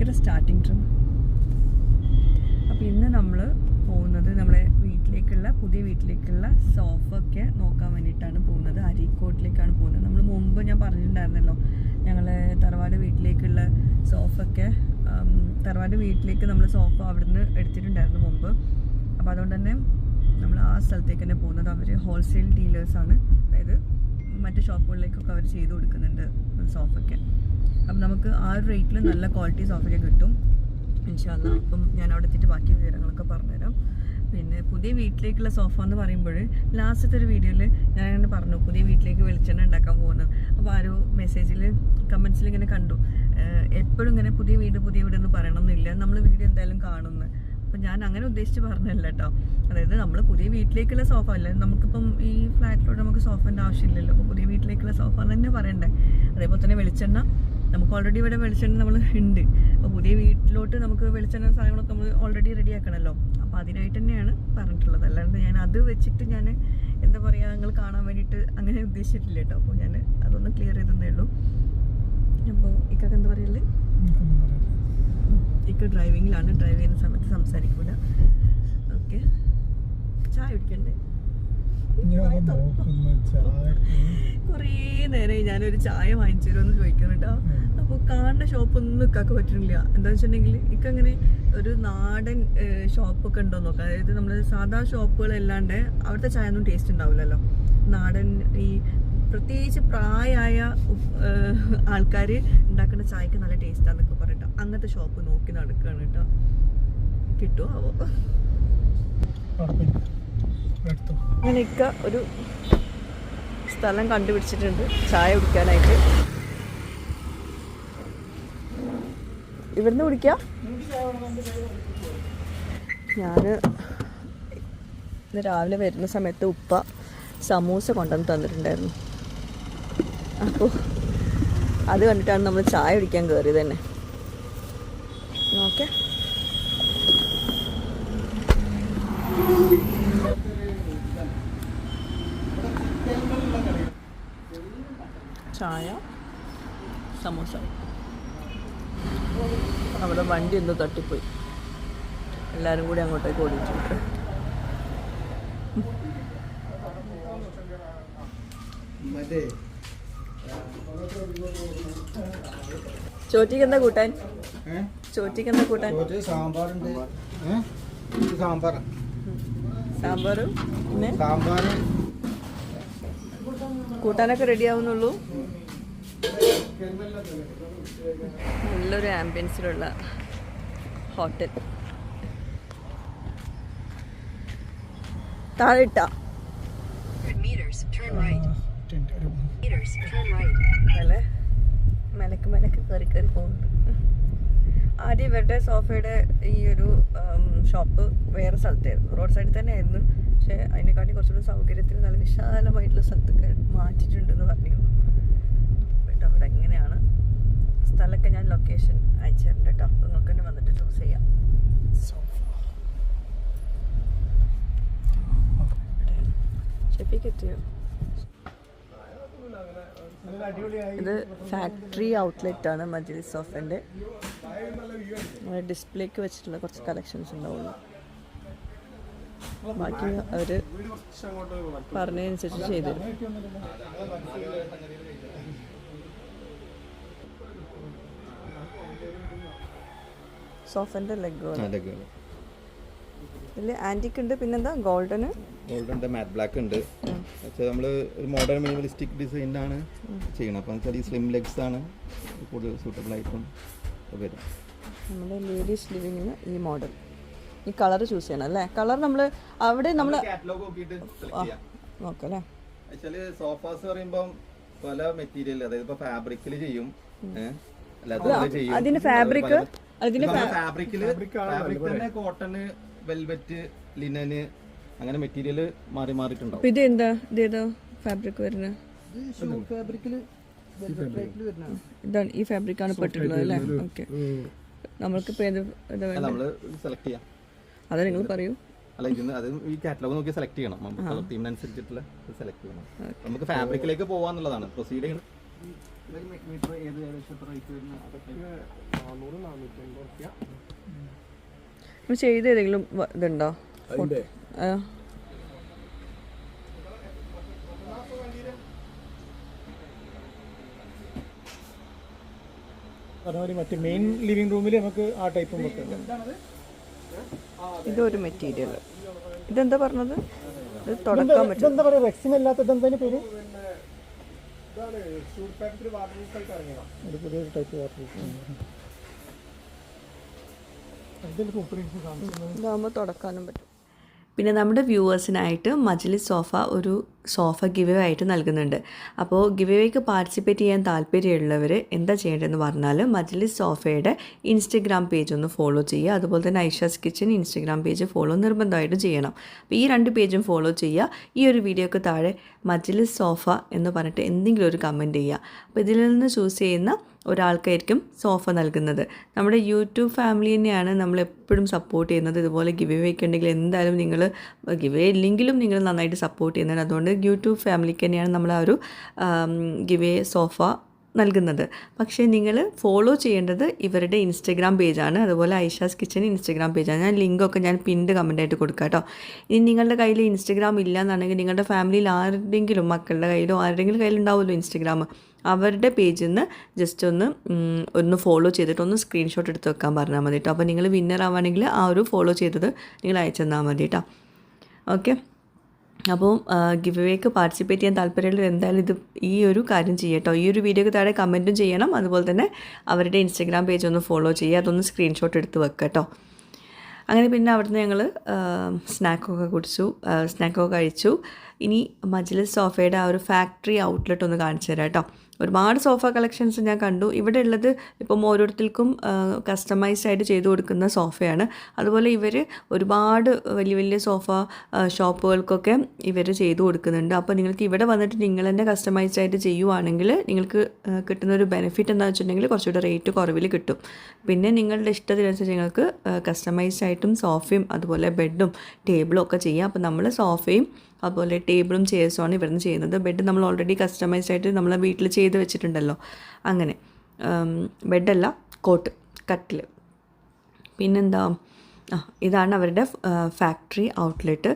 ഭയങ്കര starting trip അപ്പോൾ ഇന്ന് നമ്മൾ പോകുന്നത് നമ്മളെ വീട്ടിലേക്കുള്ള പുതിയ വീട്ടിലേക്കുള്ള സോഫ ഒക്കെ നോക്കാൻ വേണ്ടിയിട്ടാണ് പോകുന്നത്. അരീക്കോട്ടിലേക്കാണ് പോകുന്നത്. നമ്മൾ മുമ്പ് ഞാൻ പറഞ്ഞിട്ടുണ്ടായിരുന്നല്ലോ ഞങ്ങൾ തറവാട് വീട്ടിലേക്കുള്ള സോഫ ഒക്കെ തറവാട് വീട്ടിലേക്ക് നമ്മൾ സോഫ അവിടുന്ന് എടുത്തിട്ടുണ്ടായിരുന്നു മുമ്പ്. അപ്പോൾ അതുകൊണ്ട് തന്നെ നമ്മൾ ആ സ്ഥലത്തേക്ക് തന്നെ പോകുന്നത്. അവർ ഹോൾസെയിൽ ഡീലേഴ്സാണ് അതായത് മറ്റ് ഷോപ്പുകളിലേക്കൊക്കെ അവർ ചെയ്ത് കൊടുക്കുന്നുണ്ട് സോഫൊക്കെ അപ്പം നമുക്ക് ആ ഒരു റേറ്റിൽ നല്ല ക്വാളിറ്റി സോഫയൊക്കെ കിട്ടും. ഇൻഷാല്ല അപ്പം ഞാൻ അവിടെ എത്തിയിട്ട് ബാക്കി വിവരങ്ങളൊക്കെ പറഞ്ഞുതരാം. പിന്നെ പുതിയ വീട്ടിലേക്കുള്ള സോഫ എന്ന് പറയുമ്പോൾ ലാസ്റ്റത്തെ ഒരു വീഡിയോയിൽ ഞാൻ അങ്ങനെ പറഞ്ഞു പുതിയ വീട്ടിലേക്ക് വെളിച്ചെണ്ണ ഉണ്ടാക്കാൻ പോകുന്നത് അപ്പോൾ ആരോ മെസ്സേജിൽ കമൻസിൽ ഇങ്ങനെ കണ്ടു. എപ്പോഴും ഇങ്ങനെ പുതിയ വീട് പുതിയ വീട് എന്ന് പറയണമെന്നില്ല നമ്മൾ വീഡിയോ എന്തായാലും കാണുന്നു. അപ്പം ഞാൻ അങ്ങനെ ഉദ്ദേശിച്ച് പറഞ്ഞല്ല കേട്ടോ. അതായത് നമ്മൾ പുതിയ വീട്ടിലേക്കുള്ള സോഫ അല്ല നമുക്കിപ്പം ഈ ഫ്ലാറ്റിലോട്ട് നമുക്ക് സോഫേന്റെ ആവശ്യമില്ലല്ലോ. അപ്പോൾ പുതിയ വീട്ടിലേക്കുള്ള സോഫ തന്നെ പറയണ്ടേ. അതേപോലെ തന്നെ വെളിച്ചെണ്ണ നമുക്ക് ഓൾറെഡി ഇവിടെ വെളിച്ചെണ്ണ നമ്മൾ ഉണ്ട്. അപ്പോൾ പുതിയ വീട്ടിലോട്ട് നമുക്ക് വെളിച്ചെണ്ണ സാധനങ്ങളൊക്കെ നമ്മൾ ഓൾറെഡി റെഡി ആക്കണമല്ലോ അപ്പോൾ അതിനായിട്ട് തന്നെയാണ് പറഞ്ഞിട്ടുള്ളത്. അല്ലാണ്ട് ഞാൻ അത് വെച്ചിട്ട് ഞാൻ എന്താ പറയുക നിങ്ങൾ കാണാൻ വേണ്ടിയിട്ട് അങ്ങനെ ഉദ്ദേശിച്ചിട്ടില്ല കേട്ടോ. അപ്പോൾ ഞാൻ അതൊന്ന് ക്ലിയർ ചെയ്തതേ ഉള്ളൂ. അപ്പോൾ ഇക്കൊക്കെ എന്താ പറയല്ലേ ഇക്ക ഡ്രൈവിങ്ങിലാണ് ഡ്രൈവ് ചെയ്യുന്ന സമയത്ത് സംസാരിക്കൂല. ഓക്കെ ചായ കുടിക്കണ്ടേ? കുറേ നേരമായി ഞാനൊരു ചായ വാങ്ങിച്ചു തരുമെന്ന് ചോദിക്കുന്നു കേട്ടോ. അപ്പോൾ കാണുന്ന ഷോപ്പൊന്നും ഇക്കാക്ക് പറ്റുന്നില്ല. എന്താ വെച്ചിട്ടുണ്ടെങ്കിൽ ഇക്ക അങ്ങനെ ഒരു നാടൻ ഷോപ്പൊക്കെ ഉണ്ടോ നോക്കാം. അതായത് നമ്മൾ സാധാ ഷോപ്പുകളല്ലാണ്ട് അവിടുത്തെ ചായ ഒന്നും ടേസ്റ്റ് ഉണ്ടാവില്ലല്ലോ. നാടൻ ഈ പ്രത്യേകിച്ച് പ്രായമായ ആൾക്കാർ ഉണ്ടാക്കുന്ന ചായക്ക് നല്ല ടേസ്റ്റാന്നൊക്കെ പറയട്ടോ അങ്ങനത്തെ ഷോപ്പ് നോക്കി നടക്കുകയാണ് കേട്ടോ കിട്ടുമോ ആവോ അങ്ങനെയൊക്കെ അങ്ങനെ ഒരു സ്ഥലം കണ്ടുപിടിച്ചിട്ടുണ്ട്. ചായ കുടിക്കാനായിട്ട്. ഇവിടുന്ന് കുടിക്കാം? ഞാൻ ഇന്ന് രാവിലെ വരുന്ന സമയത്ത് ഉപ്പ സമൂസ കൊണ്ടുവന്ന് തന്നിട്ടുണ്ടായിരുന്നു. അപ്പോൾ അത് കണ്ടിട്ടാണ് നമ്മൾ ചായ കുടിക്കാൻ കയറിയത് തന്നെ ഓക്കെ ചായ സമോസ. അവിടെ വണ്ടി ഒന്ന് തട്ടിപ്പോയി. എല്ലാവരും കൂടി അങ്ങോട്ടേക്ക് ഓടിച്ചിട്ട് മറ്റേ ചോറ്റിക്ക് എന്താ കൂട്ടാൻ? ഏഹ് ചോറ്റിക്ക് എന്താ കൂട്ടാൻ? സാമ്പാറുണ്ട്. ഇത് സാമ്പാർ സാമ്പാറും പിന്നെ? സാമ്പാർ കൂട്ടാനൊക്കെ റെഡി ആവുന്നുള്ളൂ. നല്ലൊരു ആംബിയൻസിലുള്ള ഹോട്ടൽ താഴെ ഇട്ടാ meters, turn right. Meters, turn right. അല്ലേ? മെലക്ക് മെലക്ക് കയറി കയറി പോകുന്നുണ്ട്. ആദ്യം ഇവരുടെ സോഫയുടെ ഈ ഒരു ഷോപ്പ് വേറെ സ്ഥലത്തായിരുന്നു. റോഡ് സൈഡിൽ തന്നെ ആയിരുന്നു പക്ഷേ അതിനെക്കാട്ടി കുറച്ചുകൂടി സൗകര്യത്തിന് നല്ല വിശാലമായിട്ടുള്ള സ്ഥലത്തൊക്കെ മാറ്റിയിട്ടുണ്ടെന്ന് പറഞ്ഞിരുന്നു. കേട്ടോ അവിടെ എങ്ങനെയാണ് സ്ഥലമൊക്കെ ഞാൻ ലൊക്കേഷൻ അയച്ചു തരുന്നുണ്ട് കേട്ടോ. അപ്പം തന്നെ വന്നിട്ട് ചൂസ് ചെയ്യാം. എത്തിയോ? ഇത് ഫാക്ടറി ഔട്ട്ലെറ്റ് ആണ് മജിലി സോഫന്റെ ഡിസ്പ്ലേക്ക് വെച്ചിട്ടുള്ള കുറച്ച് കളക്ഷൻസ് ഉണ്ടാവുള്ളൂ. ബാക്കി അവർ പറഞ്ഞതനുസരിച്ച് ചെയ്തു സോഫന്റെ ലെഗ് ഇല്ല ആന്റിക് ഉണ്ട്. പിന്നെന്താ? ഗോൾഡന് ഉണ്ട് മാറ്റ് ബ്ലാക്ക് ഉണ്ട്. പക്ഷേ നമ്മൾ ഒരു മോഡേൺ മിനിമലിസ്റ്റിക് ഡിസൈനിലാണ് ചെയ്യണം അപ്പം വെച്ചാൽ ഈ സ്ലിം ലെഗ്സ് ആണ് കൂടുതൽ സൂട്ടബിൾ ആയിട്ടും. വരും. നമ്മുടെ ലേഡീസ് ലിവിങ്ങിന് ഈ മോഡൽ ഈ കളർ ചൂസ് ചെയ്യണം അല്ലേ? കളർ നമ്മൾ അവിടെ നമ്മൾ നോക്കാം അല്ലേ? സോഫാസ് പറയുമ്പം പല മെറ്റീരിയൽ അതായത് ഇപ്പൊ ഫാബ്രിക്കിൽ ചെയ്യും ഏഹ് അല്ലാതെ ചെയ്യും. അതിന് ഫാബ്രിക് അതിന് ഫാബ്രിക്കിൽ ഫാബ്രിക് തന്നെ കോട്ടണ് വെൽവെറ്റ് ലിനന് അങ്ങനെ മെറ്റീരിയൽ മാറി മാറിയിട്ടുണ്ടാവും. ഇത് എന്താ ഇത് ഏതാ ഫാബ്രിക് വരുന്നത് ഫാബ്രിക്കിൽ ഇതാണ് ഈ ഫാബ്രിക്കാണ് പെട്ടിട്ടുള്ളത് അല്ലേ? ഓക്കെ നമ്മൾക്കിപ്പോൾ ഏത് ഇത് വേണ്ട നമ്മൾ സെലക്ട് ചെയ്യാം. അത് നിങ്ങൾ പറയൂ. അല്ല ഇതിന് അത് ഈ കാറ്റലോഗ് നോക്കി സെലക്ട് ചെയ്യണം. നമുക്ക് തീമിനനുസരിച്ചിട്ടുള്ള സെലക്ട് ചെയ്യണം. നമുക്ക് ഫാബ്രിക്കിലേക്ക് പോവാന്നുള്ളതാണ്. പ്രൊസീഡ് ചെയ്യണം. ചെയ്ത് ഏതെങ്കിലും ഇതുണ്ടോ? പറഞ്ഞ മറ്റേ മെയിൻ ലിവിംഗ് റൂമിൽ നമുക്ക് ആ ടൈപ്പും വെക്കാം. ഇതൊരു മെറ്റീരിയൽ ഇതെന്താ പറഞ്ഞത്? ഇത് തുടക്കാൻ പറ്റും. ഇതെന്താ പറയുക? റെക്സിൻ അല്ലാത്ത എന്താ പേര്? ഒരു പുതിയ ടൈപ്പ് വാട്ടർ ഇതാകുമ്പോൾ തുടക്കാനും പറ്റും. പിന്നെ നമ്മുടെ വ്യൂവേഴ്സിനായിട്ട് മജ്ലിസ് സോഫ ഒരു സോഫ ഗിവ് ആയിട്ട് നൽകുന്നുണ്ട്. അപ്പോൾ ഗിവ് പാർട്ടിസിപ്പേറ്റ് ചെയ്യാൻ താല്പര്യമുള്ളവർ എന്താ ചെയ്യേണ്ടതെന്ന് പറഞ്ഞാൽ മജ്ലിസ് സോഫയുടെ ഇൻസ്റ്റഗ്രാം പേജ് ഒന്ന് ഫോളോ ചെയ്യുക. അതുപോലെ തന്നെ Aisha's kitchen Instagram page follow നിർബന്ധമായിട്ടും ചെയ്യണം. അപ്പോൾ ഈ രണ്ട് പേജും ഫോളോ ചെയ്യുക. ഈ ഒരു വീഡിയോക്ക് താഴെ മജ്ലിസ് സോഫ എന്ന് പറഞ്ഞിട്ട് എന്തെങ്കിലും ഒരു കമന്റ് ചെയ്യുക. അപ്പോൾ ഇതിൽ നിന്ന് ചൂസ് ചെയ്യുന്ന ഒരാൾക്കായിരിക്കും സോഫ നൽകുന്നത്. നമ്മുടെ യൂട്യൂബ് ഫാമിലി തന്നെയാണ് നമ്മൾ എപ്പോഴും സപ്പോർട്ട് ചെയ്യുന്നത്. ഇതുപോലെ ഗിവ് ഒക്കെ ഉണ്ടെങ്കിൽ എന്തായാലും നിങ്ങൾ ഗിവ് ഇല്ലെങ്കിലും നിങ്ങൾ നന്നായിട്ട് സപ്പോർട്ട് ചെയ്യുന്നുണ്ട് അതുകൊണ്ട് യൂട്യൂബ് ഫാമിലിക്ക് തന്നെയാണ് നമ്മൾ ആ ഒരു ഗിവ് സോഫ നൽകുന്നത്. പക്ഷേ നിങ്ങൾ ഫോളോ ചെയ്യേണ്ടത് ഇവരുടെ ഇൻസ്റ്റഗ്രാം പേജാണ് അതുപോലെ ഐഷാസ് കിച്ചൻ ഇൻസ്റ്റഗ്രാം പേജാണ് ഞാൻ ലിങ്കൊക്കെ ഞാൻ പിൻഡ് കമന്റ് ആയിട്ട് കൊടുക്കാം കേട്ടോ. ഇനി നിങ്ങളുടെ കയ്യിൽ ഇൻസ്റ്റഗ്രാം ഇല്ല എന്നുണ്ടെങ്കിൽ നിങ്ങളുടെ ഫാമിലിയിൽ ആരുടെങ്കിലും മക്കളുടെ കയ്യിലോ ആരുടെങ്കിലും കയ്യിലുണ്ടാവുമല്ലോ ഇൻസ്റ്റഗ്രാം അവരുടെ പേജിൽ നിന്ന് ജസ്റ്റ് ഒന്ന് ഒന്ന് ഫോളോ ചെയ്തിട്ട് ഒന്ന് സ്ക്രീൻഷോട്ട് എടുത്ത് വെക്കാൻ പറഞ്ഞാൽ മതി കേട്ടോ അപ്പോൾ നിങ്ങൾ വിന്നർ ആവുകയാണെങ്കിൽ ആ ഒരു ഫോളോ ചെയ്തത് നിങ്ങൾ അയച്ചു തന്നാൽ മതി കേട്ടോ ഓക്കെ അപ്പോൾ ഗിവ് വേക്ക് പാർട്ടിസിപ്പേറ്റ് ചെയ്യാൻ താല്പര്യമുള്ളവർ എന്തായാലും ഇത് ഈ ഒരു കാര്യം ചെയ്യട്ടോ ഈ ഒരു വീഡിയോക്ക് താഴെ കമന്റും ചെയ്യണം. അതുപോലെ തന്നെ അവരുടെ ഇൻസ്റ്റഗ്രാം പേജ് ഒന്ന് ഫോളോ ചെയ്യുക അതൊന്ന് സ്ക്രീൻഷോട്ട് എടുത്ത് വെക്കുക കേട്ടോ അങ്ങനെ പിന്നെ അവിടുന്ന് ഞങ്ങൾ സ്നാക്കൊക്കെ കുടിച്ചു സ്നാക്കൊക്കെ കഴിച്ചു. ഇനി മജ്ലിസ് സോഫയുടെ ആ ഒരു ഫാക്ടറി ഔട്ട്ലെറ്റ് ഒന്ന് കാണിച്ചു തരാം കേട്ടോ ഒരുപാട് സോഫ കളക്ഷൻസ് ഞാൻ കണ്ടു. ഇവിടെ ഉള്ളത് ഇപ്പം ഓരോരുത്തർക്കും കസ്റ്റമൈസ്ഡ് ആയിട്ട് ചെയ്തു കൊടുക്കുന്ന സോഫയാണ്. അതുപോലെ ഇവർ ഒരുപാട് വലിയ വലിയ സോഫ ഷോപ്പുകൾക്കൊക്കെ ഇവർ ചെയ്തു കൊടുക്കുന്നുണ്ട്. അപ്പോൾ നിങ്ങൾക്ക് ഇവിടെ വന്നിട്ട് നിങ്ങൾ തന്നെ കസ്റ്റമൈസ്ഡ് ആയിട്ട് ചെയ്യുവാണെങ്കിൽ നിങ്ങൾക്ക് കിട്ടുന്ന ഒരു ബെനിഫിറ്റ് എന്താണെന്ന് വെച്ചിട്ടുണ്ടെങ്കിൽ കുറച്ചുകൂടെ റേറ്റ് കുറവിൽ കിട്ടും. പിന്നെ നിങ്ങളുടെ ഇഷ്ടത്തിനനുസരിച്ച് നിങ്ങൾക്ക് കസ്റ്റമൈസ്ഡ് ആയിട്ടും സോഫയും അതുപോലെ ബെഡും ടേബിളും ഒക്കെ ചെയ്യാം. അപ്പോൾ നമ്മൾ സോഫയും അതുപോലെ ടേബിളും ചെയർസുമാണ് ഇവിടുന്ന് ചെയ്യുന്നത്. ബെഡ് നമ്മൾ ഓൾറെഡി കസ്റ്റമൈസ്ഡ് ആയിട്ട് നമ്മളെ വീട്ടിൽ ചെയ്ത് വെച്ചിട്ടുണ്ടല്ലോ. അങ്ങനെ ബെഡല്ല കോട്ട് കട്ടിൽ പിന്നെന്താ? ആ ഇതാണ് അവരുടെ ഫാക്ടറി ഔട്ട്ലെറ്റ്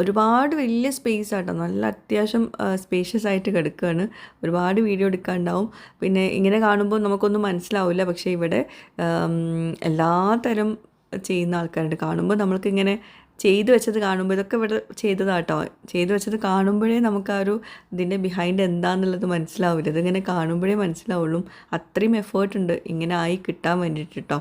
ഒരുപാട് വലിയ സ്പേസ് ആട്ടോ. നല്ല അത്യാവശ്യം സ്പേഷ്യസ് ആയിട്ട് കിടക്കുകയാണ് ഒരുപാട് വീഡിയോ എടുക്കാനുണ്ടാവും പിന്നെ ഇങ്ങനെ കാണുമ്പോൾ നമുക്കൊന്നും മനസ്സിലാവില്ല പക്ഷേ ഇവിടെ എല്ലാ തരം ചെയ്യുന്ന ആൾക്കാരുണ്ട്. കാണുമ്പോൾ നമ്മൾക്കിങ്ങനെ ചെയ്തു വെച്ചത് കാണുമ്പോൾ ഇതൊക്കെ ഇവിടെ ചെയ്തതാട്ടോ. ചെയ്തു വെച്ചത് കാണുമ്പോഴേ നമുക്ക് ആ ഒരു ഇതിന്റെ ബിഹൈൻഡ് എന്താണെന്നുള്ളത് മനസ്സിലാവില്ല ഇതിങ്ങനെ കാണുമ്പോഴേ മനസ്സിലാവുള്ളൂ. അത്രയും എഫേർട്ട് ഉണ്ട്. ഇങ്ങനെ ആയി കിട്ടാൻ വേണ്ടിയിട്ട് കേട്ടോ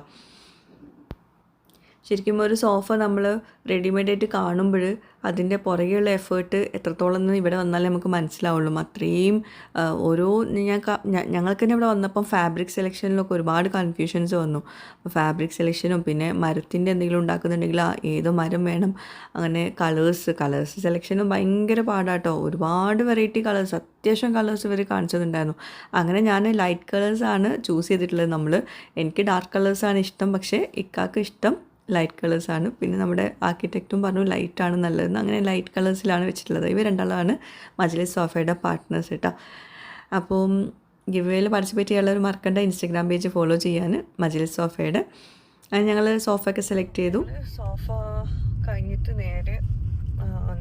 ശരിക്കും ഒരു സോഫ നമ്മൾ റെഡിമെയ്ഡ് ആയിട്ട് കാണുമ്പോൾ അതിന്റെ പുറകെയുള്ള എഫേർട്ട് എത്രത്തോളം എന്ന് ഇവിടെ വന്നാലേ നമുക്ക് മനസ്സിലാവുള്ളൂ. അത്രയും ഓരോ ഞാൻ ഞങ്ങൾക്ക് തന്നെ ഇവിടെ വന്നപ്പം ഫാബ്രിക് സെലക്ഷനിലൊക്കെ ഒരുപാട് കൺഫ്യൂഷൻസ് വന്നു. ഫാബ്രിക് സെലക്ഷനും പിന്നെ മരത്തിന്റെ എന്തെങ്കിലും ഉണ്ടാക്കുന്നുണ്ടെങ്കിൽ ആ ഏതോ മരം വേണം. അങ്ങനെ കളേഴ്സ് കളേഴ്സ് സെലക്ഷനും ഭയങ്കര പാടാട്ടോ. ഒരുപാട് വെറൈറ്റി കളേഴ്സ് അത്യാവശ്യം കളേഴ്സ് ഇവർ കാണിച്ചതുണ്ടായിരുന്നു. അങ്ങനെ ഞാൻ ലൈറ്റ് കളേഴ്സാണ് ചൂസ് ചെയ്തിട്ടുള്ളത്. നമ്മൾ എനിക്ക് ഡാർക്ക് കളേഴ്സാണ് ഇഷ്ടം. പക്ഷേ ഇക്കാക്ക് ഇഷ്ടം ലൈറ്റ് കളേഴ്സാണ് പിന്നെ നമ്മുടെ ആർക്കിടെക്റ്റും പറഞ്ഞു ലൈറ്റാണ് നല്ലതെന്ന്. അങ്ങനെ ലൈറ്റ് കളേഴ്സിലാണ് വെച്ചിട്ടുള്ളത്. ഇവ രണ്ടാളാണ് മജ്ലിസ് സോഫയുടെ പാർട്ട്നേഴ്സ് കേട്ടോ അപ്പം ഗിവേയിൽ പാർട്ടിസിപ്പേറ്റ് ചെയ്യാനുള്ളവർ മറക്കണ്ട. ഇൻസ്റ്റാഗ്രാം പേജ് ഫോളോ ചെയ്യാൻ മജ്ലിസ് സോഫയുടെ. അത് ഞങ്ങൾ സോഫയൊക്കെ സെലക്ട് ചെയ്തു. സോഫ കഴിഞ്ഞിട്ട് നേരെ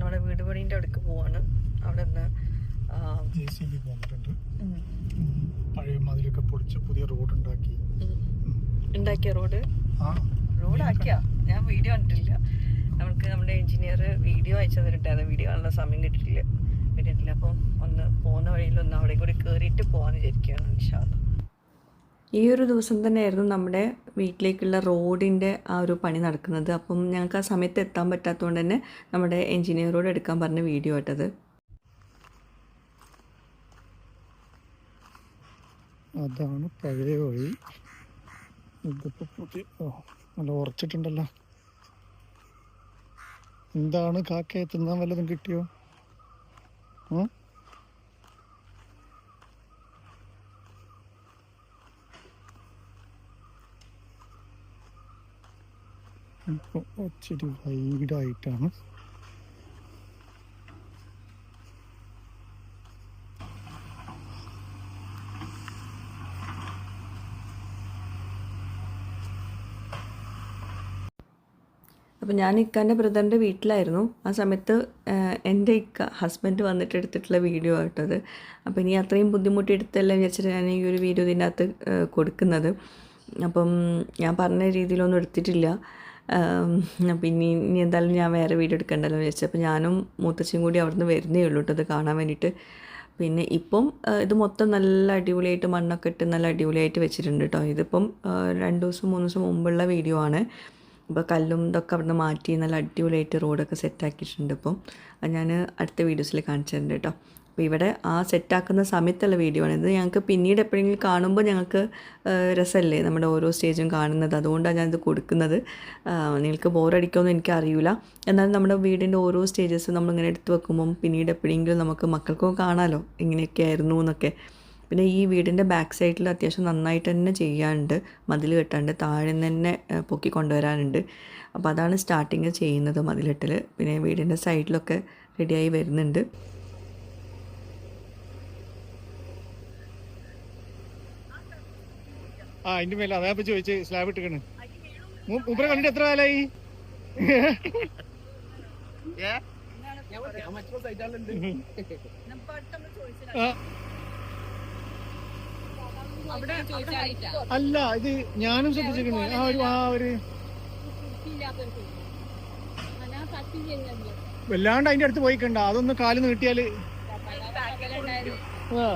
നമ്മുടെ വീട് പണീന്റെ അടുക്ക് പോവാണ് അവിടെ നിന്ന് ജെ സി ബി പോന്നിട്ടുണ്ട് പഴയ മതിലൊക്കെ പൊളിച്ച് പുതിയ റോഡ് ഉണ്ടാക്കി. ഉണ്ടാക്കിയ റോഡ് ആ. റോഡാക്കിയ? ഞാൻ വീഡിയോ കണ്ടിട്ടില്ല. നമുക്ക് നമ്മുടെ എഞ്ചിനീയർ വീഡിയോ അയച്ചു തന്നിട്ടായിരുന്നു വീഡിയോ കാണാനുള്ള സമയം കിട്ടിയിട്ടില്ല. കിട്ടിയിട്ടില്ല. അപ്പം ഒന്ന് പോകുന്ന വഴിയിൽ ഒന്ന് അവിടെ കൂടി കയറിയിട്ട് പോകാമെന്ന് വിചാരിക്കുകയാണ് ഇൻഷാല്ല ഈ ഒരു ദിവസം തന്നെയായിരുന്നു നമ്മുടെ വീട്ടിലേക്കുള്ള റോഡിന്റെ ആ ഒരു പണി നടക്കുന്നത്. അപ്പം ഞങ്ങൾക്ക് ആ സമയത്ത് എത്താൻ പറ്റാത്തതുകൊണ്ട് തന്നെ നമ്മുടെ എഞ്ചിനീയറോട് എടുക്കാൻ പറഞ്ഞ വീഡിയോ ആയിട്ടത്. അതാണ് പഴയ വഴി. ഇതിപ്പോൾ പുതിയ ഓ. നല്ല ഉറച്ചിട്ടുണ്ടല്ലോ എന്താണ് കാക്കയെ തിന്നാൻ വല്ലതും കിട്ടിയോ ഇച്ചിരി വൈഡായിട്ടാണ് അപ്പോൾ ഞാൻ ഇക്കാന്റെ ബ്രദറിന്റെ വീട്ടിലായിരുന്നു. ആ സമയത്ത് എന്റെ ഇക്ക ഹസ്ബൻഡ് വന്നിട്ട് എടുത്തിട്ടുള്ള വീഡിയോ ആയിട്ടത് അപ്പോൾ ഇനി അത്രയും ബുദ്ധിമുട്ടി എടുത്തല്ലേ വിചാരിച്ചിട്ട് ഞാൻ ഈ ഒരു വീഡിയോ ഇതിനകത്ത് കൊടുക്കുന്നത്. അപ്പം ഞാൻ പറഞ്ഞ രീതിയിലൊന്നും എടുത്തിട്ടില്ല. പിന്നെ ഇനി എന്തായാലും ഞാൻ വേറെ വീഡിയോ എടുക്കണ്ടല്ലോ വിചാരിച്ചു. അപ്പോൾ ഞാനും മൂത്തച്ഛനും കൂടി അവിടുന്ന് വരുന്നേ ഉള്ളൂ കേട്ടോ അത് കാണാൻ വേണ്ടിയിട്ട് പിന്നെ ഇപ്പം ഇത് മൊത്തം നല്ല അടിപൊളിയായിട്ട് മണ്ണൊക്കെ ഇട്ട് നല്ല അടിപൊളിയായിട്ട് വെച്ചിട്ടുണ്ട് കേട്ടോ ഇതിപ്പം രണ്ട് ദിവസം മൂന്ന് ദിവസം മുമ്പുള്ള വീഡിയോ ആണ്. ഇപ്പോൾ കല്ലും ഇതൊക്കെ അവിടെ നിന്ന് മാറ്റി നല്ല അടിപൊളിയായിട്ട് റോഡൊക്കെ സെറ്റാക്കിയിട്ടുണ്ട് ഇപ്പം. അത് ഞാൻ അടുത്ത വീഡിയോസിൽ കാണിച്ചു തരുന്നുണ്ട് കേട്ടോ. അപ്പോൾ ഇവിടെ ആ സെറ്റാക്കുന്ന സമയത്തുള്ള വീഡിയോ ആണ്. ഇത് ഞങ്ങൾക്ക് പിന്നീട് എപ്പോഴെങ്കിലും കാണുമ്പോൾ ഞങ്ങൾക്ക് രസമല്ലേ നമ്മുടെ ഓരോ സ്റ്റേജും കാണുന്നത്. അതുകൊണ്ടാണ് ഞാനിത് കൊടുക്കുന്നത്. നിങ്ങൾക്ക് ബോറടിക്കുമെന്ന് എനിക്ക് അറിയില്ല എന്നാലും നമ്മുടെ വീടിന്റെ ഓരോ സ്റ്റേജസ് നമ്മളിങ്ങനെ എടുത്തു വെക്കുമ്പം പിന്നീട് എപ്പോഴെങ്കിലും നമുക്ക് മക്കൾക്കും കാണാമല്ലോ ഇങ്ങനെയൊക്കെ ആയിരുന്നു എന്നൊക്കെ. പിന്നെ ഈ വീടിന്റെ ബാക്ക് സൈഡിൽ അത്യാവശ്യം നന്നായിട്ട് തന്നെ ചെയ്യാനുണ്ട്. മതിൽ കെട്ടാണ്ട് താഴെ നിന്ന് തന്നെ പൊക്കി കൊണ്ടുവരാനുണ്ട്. അപ്പോൾ അതാണ് സ്റ്റാർട്ടിങ് ചെയ്യുന്നത് മതിലിട്ടൽ പിന്നെ വീടിന്റെ സൈഡിലൊക്കെ റെഡിയായി വരുന്നുണ്ട്. ആ അതിന്റെ മേലെ അതാ ചോദിച്ച് സ്ലാബ് ഇട്ടിക്കണ്. മൂപ്പരെ കണ്ടിട്ട് എത്ര കാലായി? ആ. അല്ല ഇത് ഞാനും ശ്രദ്ധിച്ചിരിക്കുന്നു. ആ ഒരു ആ ഒരു വല്ലാണ്ട് അതിന്റെ അടുത്ത് പോയിക്കണ്ട. അതൊന്ന് കാൽ നീട്ടിയാൽ ആ.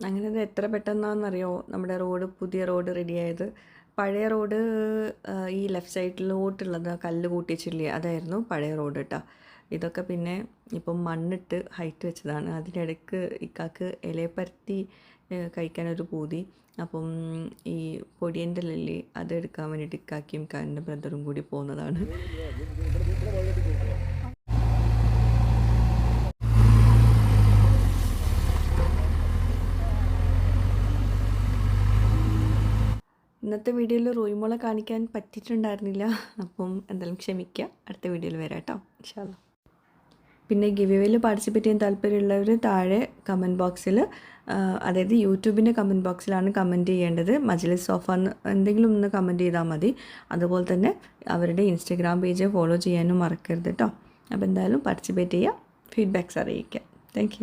അങ്ങനെ എത്ര പെട്ടെന്നാണെന്നറിയോ നമ്മുടെ റോഡ് പുതിയ റോഡ് റെഡിയായത് പഴയ റോഡ് ഈ ലെഫ്റ്റ് സൈഡിലോട്ടുള്ളത് കല്ല് കൂട്ടിച്ചില്ലേ അതായിരുന്നു പഴയ റോഡ് കേട്ടോ ഇതൊക്കെ പിന്നെ ഇപ്പം മണ്ണിട്ട് ഹൈറ്റ് വെച്ചതാണ്. അതിനിടയ്ക്ക് ഇക്കാക്ക് ഇലയപ്പരത്തി കഴിക്കാനൊരു പൂതി. അപ്പം ഈ പൊടിയന്റെ ലല്ലി അതെടുക്കാൻ വേണ്ടിയിട്ട് ഇക്കാക്കിയും കാരന്റെ ബ്രദറും കൂടി പോകുന്നതാണ് ഇന്നത്തെ വീഡിയോയിൽ റോയിമോളെ കാണിക്കാൻ പറ്റിയിട്ടുണ്ടായിരുന്നില്ല. അപ്പം എന്തായാലും ക്ഷമിക്കുക അടുത്ത വീഡിയോയിൽ വരാം കേട്ടോ. ഇൻഷാല്ല പിന്നെ ഗിവിവേയിൽ പാർട്ടിസിപ്പേറ്റ് ചെയ്യാൻ താല്പര്യമുള്ളവർ താഴെ കമന്റ് ബോക്സിൽ അതായത് യൂട്യൂബിന്റെ കമന്റ് ബോക്സിലാണ് കമന്റ് ചെയ്യേണ്ടത്. മജ്ലിസ് സോഫ എന്ന് എന്തെങ്കിലും ഒന്ന് കമന്റ് ചെയ്താൽ മതി. അതുപോലെ തന്നെ അവരുടെ ഇൻസ്റ്റഗ്രാം പേജ് ഫോളോ ചെയ്യാനും മറക്കരുത് കേട്ടോ. അപ്പോൾ എന്തായാലും പാർട്ടിസിപ്പേറ്റ് ചെയ്യുക ഫീഡ്ബാക്ക്സ് അറിയിക്കുക താങ്ക്